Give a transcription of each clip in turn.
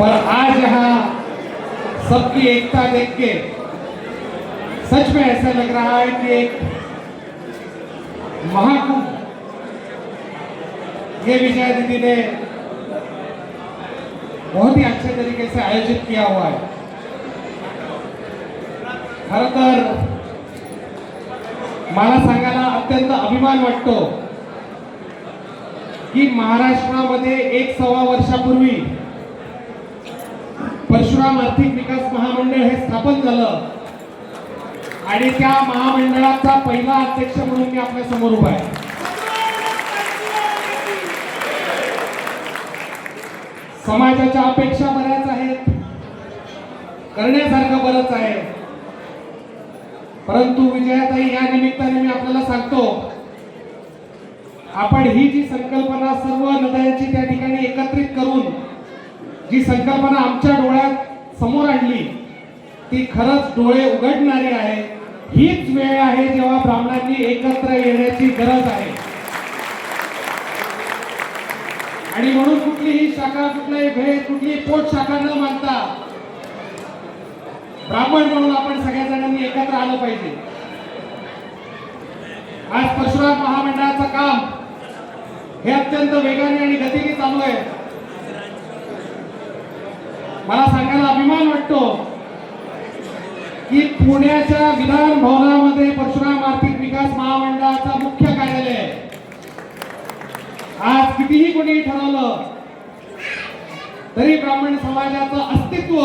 पर आज यहाँ सबकी एकता देख के सच में ऐसा लग रहा है कि एक महाकुंभ ये विजय दीदी ने बहुत ही अच्छे तरीके से आयोजित किया हुआ है। खर तर मला सांगायला अत्यंत अभिमान वाटतो की महाराष्ट्रामध्ये एक सव्वा वर्षापूर्वी परशुराम आर्थिक विकास महामंडळ हे स्थापन झालं. आणि त्या महामंडळाचा पहिला अध्यक्ष म्हणून मी आपल्यासमोर उभा आहे. समाजाच्या अपेक्षा बऱ्याच आहेत. करण्यासारखं बरंच आहे. परंतु विजयाताई या निमित्ताने मी आपल्याला सांगतो आपण ही जी संकल्पना सर्व नद्यांची त्या ठिकाणी एकत्रित करून जी संकल्पना आमच्या डोळ्यात समोर आणली ती खरंच डोळे उघडणारी आहे. हीच वेळ आहे जेव्हा ब्राह्मणांनी एकत्र येण्याची गरज आहे. आणि म्हणून कुठलीही शाखा कुठलाही भेद कुठलीही पोट शाखा न मानता ब्राह्मण म्हणून आपण सगळ्या जणांनी एकत्र आलं पाहिजे. आज परशुराम महामंडळाचं काम हे अत्यंत वेगाने आणि गतीने चालू आहे. मला सांगायला अभिमान वाटतो की पुण्याच्या विधान भवनामध्ये परशुराम आर्थिक विकास महामंडळाचा मुख्य कार्यालय आहे आज कितीही कोणी ठरवलं तरी ब्राह्मण समाजाचं अस्तित्व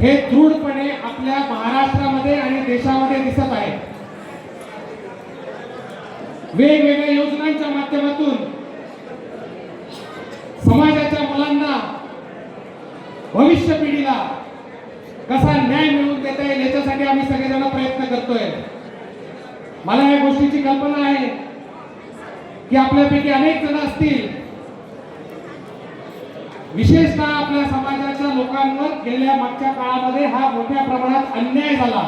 हे दृढपणे आपल्या महाराष्ट्रामध्ये आणि देशामध्ये दिसत आहे. वेगवेगळ्या योजनांच्या माध्यमातून समाजाच्या मुलांना भविष्य पिढीला कसा न्याय मिळवून देता येईल याच्यासाठी आम्ही सगळेजण प्रयत्न करतोय. मला या गोष्टीची कल्पना आहे की आपल्यापैकी अनेक जण असतील. विशेषतः आपल्या समाजाच्या लोकांवर गेल्या मागच्या काळामध्ये हा मोठ्या प्रमाणात अन्याय झाला.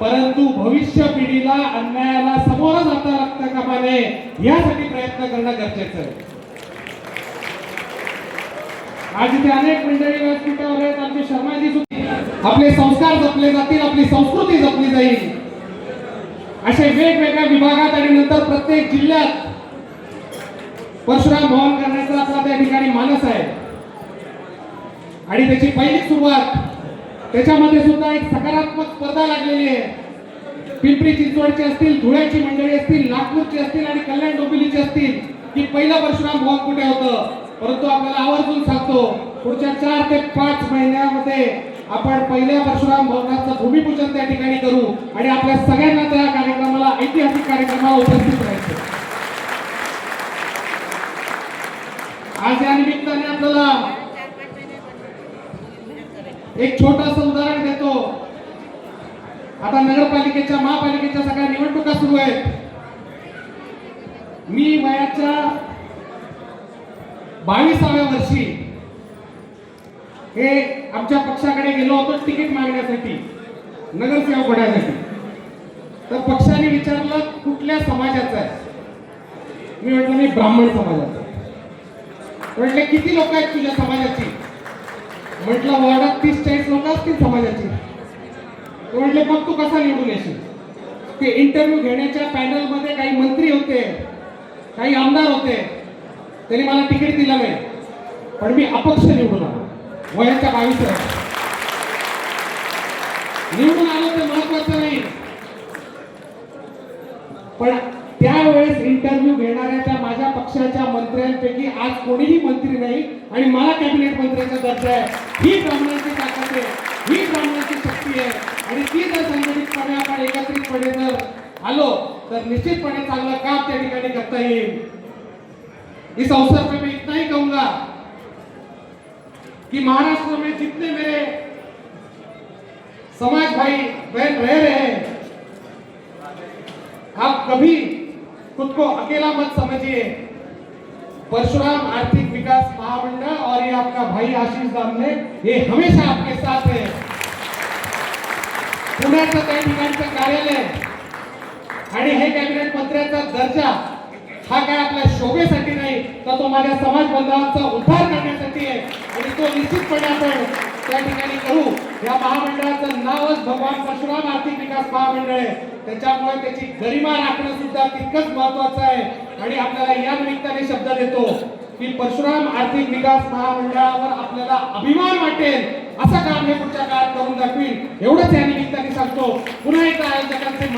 परंतु भविष्य पिढीला अन्यायाला समोर जाता लागता कामा नये यासाठी प्रयत्न करणं गरजेचं आहे. आज इथे अनेक मंडळी व्यासपीठावर आहेत. आमचे शर्माजी सुद्धा आपले संस्कार जपले जातील आपली संस्कृती जपली जाईल. असे वेगवेगळ्या विभागात आणि नंतर प्रत्येक जिल्ह्यात परशुराम भवन करण्याचा आपला त्या ठिकाणी मानस आहे. आणि त्याची पहिली सुरुवात त्याच्यामध्ये सुद्धा एक सकारात्मक स्पर्धा लागलेली आहे. पिंपरी चिंचवडची असतील धुळ्याची मंडळी असतील नागपूरची असतील आणि कल्याण डोंबिवलीची असतील की पहिलं परशुराम भवन कुठे होतं? परंतु आपल्याला आवर्जून सांगतो पुढच्या चार ते पाच महिन्यामध्ये आपण पहिल्या परशुराम भवनाचं भूमिपूजन त्या ठिकाणी करू आणि आपल्या सगळ्यांना त्या कार्यक्रमाला ऐतिहासिक कार्यक्रमाला उपस्थित राहायचं. आज या निमित्ताने आपल्याला एक छोटस उदाहरण देतो. आता नगरपालिकेच्या महापालिकेच्या सगळ्या निवडणुका सुरू आहेत. मी वयाच्या बावीसाव्या वर्षी हे आमच्या पक्षाकडे गेलो होतो तिकीट मागण्यासाठी नगरसेवक होण्यासाठी. तर पक्षाने विचारलं कुठल्या समाजाचा आहे? मी म्हटलं मी ब्राह्मण समाजाचा म्हटलं किती लोक आहेत तुझ्या समाजाची? म्हटलं वॉर्डात तीस चाळीस लोक असतील समाजाची. म्हटले मग तू कसा निवडून येशील? ते इंटरव्ह्यू घेण्याच्या पॅनलमध्ये काही मंत्री होते काही आमदार होते त्यांनी मला तिकीट दिलं नाही. पण मी अपक्ष निवडून आलो. वयाच्या बावीस निवडून आलो ते महत्वाचं नाही. पण त्यावेळेस इंटरव्ह्यू घेणाऱ्या माझ्या पक्षाच्या मंत्र्यांपैकी आज कोणीही मंत्री नाही आणि मला कॅबिनेट मंत्र्यांचा दर्जा आहे. ही ब्राह्मणांची ताकद आहे. ही ब्राह्मणांची शक्ती आहे. आणि ती जर संघटितपणे आपण एकत्रितपणे जर आलो तर निश्चितपणे चांगलं काम त्या ठिकाणी करता येईल. इस अवसर पे मैं इतना ही कहूंगा कि महाराष्ट्र में जितने मेरे समाज भाई बहन रह रहे हैं आप कभी खुद को अकेला मत समझिए। परशुराम आर्थिक विकास महामंडल और ये आपका भाई आशीष दामने ये हमेशा आपके साथ है पुण्याचं त्या ठिकाणचं कार्यालय आणि हे कॅबिनेट मंत्र्याचा दर्जा हा काय आपल्या शोभेसाठी नाही तर तो माझ्या समाज बांधवांचा उद्धार करण्यासाठी आहे. आणि तो निश्चितपणे आपण त्या ठिकाणी करू. या महामंडळाचं नावच भगवान परशुराम आर्थिक विकास महामंडळ आहे. त्याच्यामुळे त्याची गरिमा राखणं सुद्धा तितकंच महत्वाचं आहे. आणि आपल्याला या निमित्ताने शब्द देतो की परशुराम आर्थिक विकास महामंडळावर आपल्याला अभिमान वाटेल असं काम हे पुढच्या काळात करून दाखवील एवढंच या निमित्ताने सांगतो. पुन्हा एकदा आयोजकांचे